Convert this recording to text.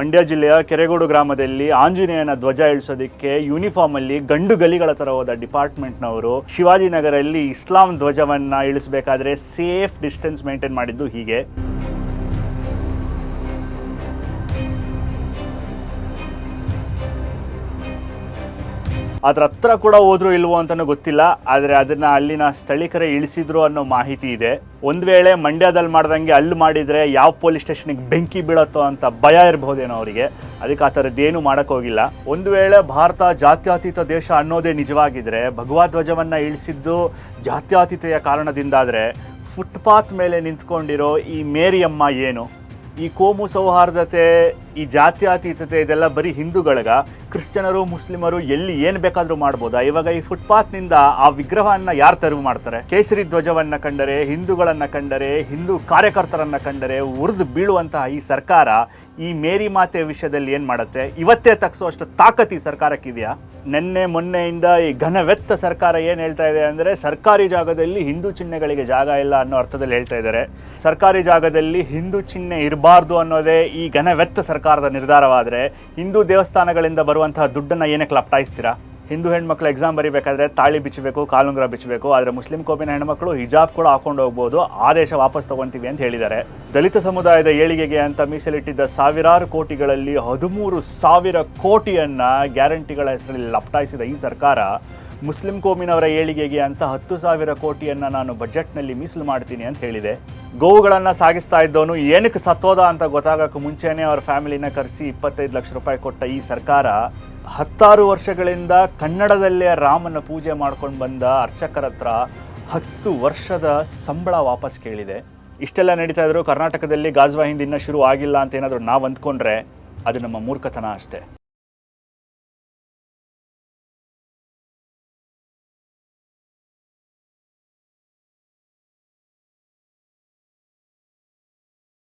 ಮಂಡ್ಯ ಜಿಲ್ಲೆಯ ಕೆರೆಗೋಡು ಗ್ರಾಮದಲ್ಲಿ ಆಂಜನೇಯನ ಧ್ವಜ ಇಳಿಸೋದಕ್ಕೆ ಯೂನಿಫಾರ್ಮ್ ಅಲ್ಲಿ ಗಂಡು ಗಲಿಗಳ ತರ ಹೋದ ಡಿಪಾರ್ಟ್ಮೆಂಟ್ನವರು ಶಿವಾಜಿನಗರಲ್ಲಿ ಇಸ್ಲಾಂ ಧ್ವಜವನ್ನ ಇಳಿಸಬೇಕಾದ್ರೆ ಸೇಫ್ ಡಿಸ್ಟೆನ್ಸ್ ಮೇಂಟೈನ್ ಮಾಡಿದ್ದು ಹೀಗೆ. ಅದ್ರ ಹತ್ರ ಕೂಡ ಹೋದ್ರು ಇಲ್ವೋ ಅಂತಲೂ ಗೊತ್ತಿಲ್ಲ, ಆದರೆ ಅದನ್ನ ಅಲ್ಲಿನ ಸ್ಥಳೀಕರೇ ಇಳಿಸಿದ್ರು ಅನ್ನೋ ಮಾಹಿತಿ ಇದೆ. ಒಂದ್ ವೇಳೆ ಮಂಡ್ಯದಲ್ಲಿ ಮಾಡ್ದಂಗೆ ಅಲ್ಲಿ ಮಾಡಿದ್ರೆ ಯಾವ ಪೊಲೀಸ್ ಸ್ಟೇಷನ್ಗೆ ಬೆಂಕಿ ಬೀಳತ್ತೋ ಅಂತ ಭಯ ಇರಬಹುದೇನೋ ಅವರಿಗೆ. ಅದಕ್ಕೆ ಆ ಥರದ್ದೇನು ಮಾಡೋಕ್ಕೋಗಿಲ್ಲ ಒಂದು ವೇಳೆ ಭಾರತ ಜಾತ್ಯಾತೀತ ದೇಶ ಅನ್ನೋದೇ ನಿಜವಾಗಿದ್ರೆ ಭಗವಾ ಧ್ವಜವನ್ನ ಇಳಿಸಿದ್ದು ಜಾತ್ಯಾತೀತೆಯ ಕಾರಣದಿಂದಾದರೆ, ಫುಟ್ಪಾತ್ ಮೇಲೆ ನಿಂತ್ಕೊಂಡಿರೋ ಈ ಮೇರಿಯಮ್ಮ ಏನು? ಈ ಕೋಮು ಸೌಹಾರ್ದತೆ, ಈ ಜಾತ್ಯಾತೀತತೆ ಇದೆಲ್ಲ ಬರೀ ಹಿಂದೂಗಳಿಗ. ಕ್ರಿಶ್ಚಿಯನರು, ಮುಸ್ಲಿಮರು ಎಲ್ಲಿ ಏನು ಬೇಕಾದರೂ ಮಾಡ್ಬೋದಾ. ಇವಾಗ ಈ ಫುಟ್ಪಾತ್ನಿಂದ ಆ ವಿಗ್ರಹವನ್ನ ಯಾರು ತೆರವು ಮಾಡ್ತಾರೆ? ಕೇಸರಿ ಧ್ವಜವನ್ನ ಕಂಡರೆ, ಹಿಂದೂಗಳನ್ನ ಕಂಡರೆ, ಹಿಂದೂ ಕಾರ್ಯಕರ್ತರನ್ನ ಕಂಡರೆ ಉರಿದು ಬೀಳುವಂತಹ ಈ ಸರ್ಕಾರ ಈ ಮೇರಿ ಮಾತೆ ವಿಷಯದಲ್ಲಿ ಏನು ಮಾಡುತ್ತೆ? ಇವತ್ತೇ ತಗ್ಸುವಷ್ಟು ತಾಕತ್ ಈ ಸರ್ಕಾರಕ್ಕಿದೆಯಾ? ನಿನ್ನೆ ಮೊನ್ನೆಯಿಂದ ಈ ಘನವೆತ್ತ ಸರ್ಕಾರ ಏನು ಹೇಳ್ತಾ ಇದೆ ಅಂದರೆ ಸರ್ಕಾರಿ ಜಾಗದಲ್ಲಿ ಹಿಂದೂ ಚಿಹ್ನೆಗಳಿಗೆ ಜಾಗ ಇಲ್ಲ ಅನ್ನೋ ಅರ್ಥದಲ್ಲಿ ಹೇಳ್ತಾ ಇದ್ದಾರೆ. ಸರ್ಕಾರಿ ಜಾಗದಲ್ಲಿ ಹಿಂದೂ ಚಿಹ್ನೆ ಇರಬಾರ್ದು ಅನ್ನೋದೇ ಈ ಘನವೆತ್ತ ಸರ್ಕಾರದ ನಿರ್ಧಾರವಾದರೆ ಹಿಂದೂ ದೇವಸ್ಥಾನಗಳಿಂದ ಬರುವಂತಹ ದುಡ್ಡನ್ನು ಏನಕ್ಕೆ ಲಪ್ಟಾಯಿಸ್ತೀರಾ ಹಿಂದೂ ಹೆಣ್ಮಕ್ಳು ಎಕ್ಸಾಮ್ ಬರೀಬೇಕಾದ್ರೆ ತಾಳಿ ಬಿಚ್ಚಬೇಕು, ಕಾಲುಂಗ್ರ ಬಿಚ್ಚಬೇಕು. ಆದರೆ ಮುಸ್ಲಿಂ ಕೋಪಿನ ಹೆಣ್ಮಕ್ಳು ಹಿಜಾಬ್ ಕೂಡ ಹಾಕೊಂಡು ಹೋಗ್ಬೋದು. ಆದೇಶ ವಾಪಸ್ ತಗೊಂತೀವಿ ಅಂತ ಹೇಳಿದ್ದಾರೆ. ದಲಿತ ಸಮುದಾಯದ ಏಳಿಗೆಗೆ ಅಂತ ಮೀಸಲಿಟ್ಟಿದ್ದ ಸಾವಿರಾರು ಕೋಟಿಗಳಲ್ಲಿ ಹದಿಮೂರು ಸಾವಿರ ಕೋಟಿಯನ್ನ ಗ್ಯಾರಂಟಿಗಳ ಹೆಸರಲ್ಲಿ ಲಪ್ಟಾಯಿಸಿದ ಈ ಸರ್ಕಾರ ಮುಸ್ಲಿಂ ಕೋಮಿನವರ ಏಳಿಗೆಗೆ ಅಂತ ಹತ್ತು ಸಾವಿರ ಕೋಟಿಯನ್ನು ನಾನು ಬಜೆಟ್ನಲ್ಲಿ ಮೀಸಲು ಮಾಡ್ತೀನಿ ಅಂತ ಹೇಳಿದೆ. ಗೋವುಗಳನ್ನು ಸಾಗಿಸ್ತಾ ಇದ್ದವನು ಏನಕ್ಕೆ ಸತ್ತೋದ ಅಂತ ಗೊತ್ತಾಗಕ್ಕೆ ಮುಂಚೆನೇ ಅವ್ರ ಫ್ಯಾಮಿಲಿನ ಕರೆಸಿ ಇಪ್ಪತ್ತೈದು ಲಕ್ಷ ರೂಪಾಯಿ ಕೊಟ್ಟ ಈ ಸರ್ಕಾರ ಹತ್ತಾರು ವರ್ಷಗಳಿಂದ ಕನ್ನಡದಲ್ಲೇ ರಾಮನ ಪೂಜೆ ಮಾಡ್ಕೊಂಡು ಬಂದ ಅರ್ಚಕರ ಹತ್ರ ಹತ್ತು ವರ್ಷದ ಸಂಬಳ ವಾಪಸ್ ಕೇಳಿದೆ. ಇಷ್ಟೆಲ್ಲ ನಡೀತಾ ಇದ್ರು ಕರ್ನಾಟಕದಲ್ಲಿ ಗಾಜ್ವಾ ಹಿಂದ್ ಇನ್ನೂ ಶುರು ಆಗಿಲ್ಲ ಅಂತ ಏನಾದರೂ ನಾವು ಅಂದ್ಕೊಂಡ್ರೆ ಅದು ನಮ್ಮ ಮೂರ್ಖತನ ಅಷ್ಟೇ.